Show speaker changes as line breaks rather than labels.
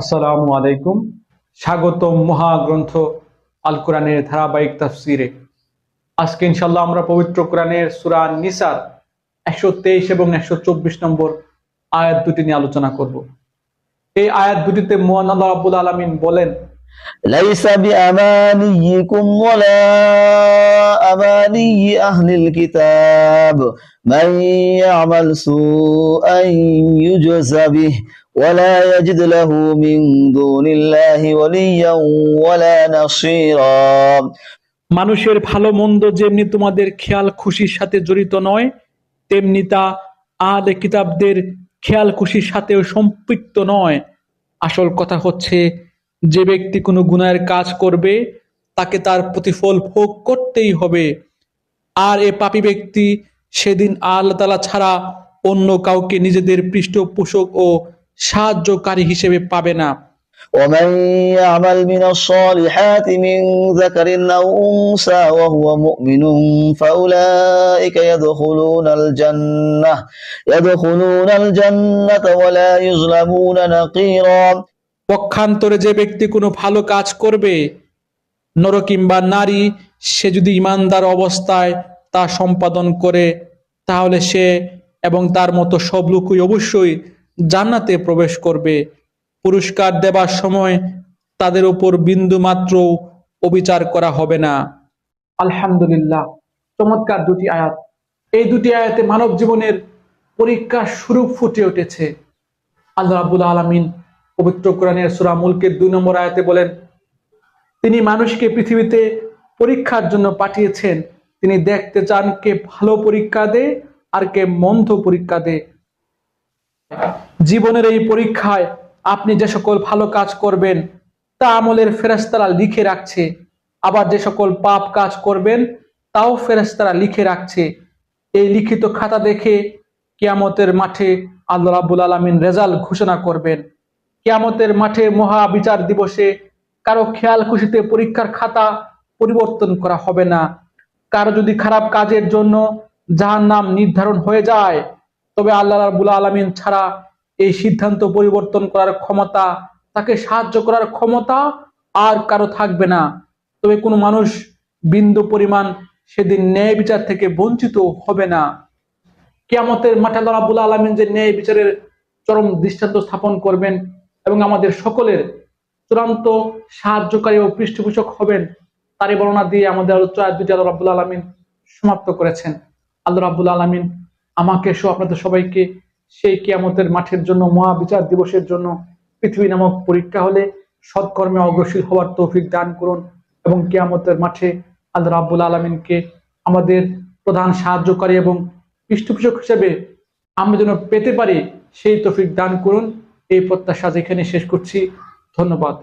আসসালামু আলাইকুম। স্বাগতম মহাগ্রন্থ আল কোরআনের ধারাবাহিক তাফসিরে। আজকে ইনশাল্লাহ আমরা পবিত্র কোরআনের সুরা নিসার একশো তেইশ এবং একশো চব্বিশ নম্বর আয়াত দুটি নিয়ে আলোচনা করব। এই আয়াত দুটিতে মোহান আল্লাহ আব্বুল আলমিন বলেন
ليس بأمانيكم ولا أماني أهل الكتاب من يعمل سوءا يجز به ولا يجد له من دون الله وليا ولا نصيرا
মানুষের ভালো মন্দ যেমনি তোমাদের খেয়াল খুশির সাথে জড়িত নয় তেমনি তা আহলে কিতাবদের খেয়াল খুশির সাথেও সম্পৃক্ত নয় আসল কথা হচ্ছে যে ব্যক্তি কোনো গুনাহের কাজ করবে তাকে তার প্রতিফল ভোগ করতেই হবে আর এ পাপী ব্যক্তি সেদিন আল্লাহ তালা ছাড়া অন্য কাউকে নিজেদের পৃষ্ঠপোষক ও সাহায্যকারী হিসেবে পাবে না
ومن يعمل من الصالحات من ذكر أو أنثى وهو مؤمن فأولئك يدخلون الجنة يدخلون الجنة ولا يظلمون نقيرا
পক্ষান্তরে যে ব্যক্তি কোনো ভালো কাজ করবে, নর কিংবা নারী, সে যদি ইমানদার অবস্থায় তা সম্পাদন করে, তাহলে সে এবং তার মতো সব লোকই অবশ্যই জান্নাতে প্রবেশ করবে। পুরস্কার দেবার সময় তাদের উপর বিন্দু মাত্র অবিচার করা হবে না। আলহামদুলিল্লাহ, চমৎকার দুটি আয়াত। এই দুটি আয়াতে মানব জীবনের পরীক্ষার স্বরূপ ফুটে উঠেছে। আল্লাহ রাবুল আলমিন পবিত্র কোরআনের সুরা মুলকের দুই নম্বর আয়াতে বলেন, তিনি মানুষকে পৃথিবীতে পরীক্ষার জন্য পাঠিয়েছেন। তিনি দেখতে চান কে ভালো পরীক্ষা দে আর কে মন্দ পরীক্ষা দে। জীবনের এই পরীক্ষায় আপনি যে সকল ভালো কাজ করবেন, তা আমলের ফেরেস্তারা লিখে রাখছে। আবার যে সকল পাপ কাজ করবেন, তাও ফেরেস্তারা লিখে রাখছে। এই লিখিত খাতা দেখে কিয়ামতের মাঠে আল্লাহ রাবুল আলমিন রেজাল্ট ঘোষণা করবেন। কিয়ামতের মাঠে মহা বিচার দিবসে কারও খেয়াল খুশিতে পরীক্ষার খাতা পরিবর্তন করা হবে না। কারও যদি খারাপ কাজের জন্য যাহার নাম নির্ধারণ হয়ে যায়, তবে আল্লাহ রাবুল আলমিন ছাড়া এই সিদ্ধান্ত পরিবর্তন করার ক্ষমতা, তাকে সাহায্য করার ক্ষমতা আর কারও থাকবে না। তবে কোনো মানুষ বিন্দু পরিমাণ সেদিন ন্যায় বিচার থেকে বঞ্চিত হবে না। কেয়ামতের মাঠে আল্লাহ রাবুল আলমিন যে ন্যায় বিচারের চরম দৃষ্টান্ত স্থাপন করবেন এবং আমাদের সকলের চূড়ান্ত সাহায্যকারী ও পৃষ্ঠপোষক হবেন তারই বর্ণনা দিয়ে আমাদের আলোচনা দুটি আল্লাহ রাবুল আলমিন সমাপ্ত করেছেন। আল্লাহ রাবুল আলমিন আমাকে সহ আপনাদের সবাইকে সেই কিয়ামতের মাঠের জন্য মহা বিচার দিবসের জন্য পৃথিবী নামক পরীক্ষা হলে সৎকর্মে অগ্রসর হওয়ার তৌফিক দান করুন এবং কিয়ামতের মাঠে আল্লাহ রাবুল আলমিনকে আমাদের প্রধান সাহায্যকারী এবং পৃষ্ঠপোষক হিসেবে আমরা যেন পেতে পারি সেই তৌফিক দান করুন। এই প্রত্যাশা যেখানে শেষ করছি ধন্যবাদ।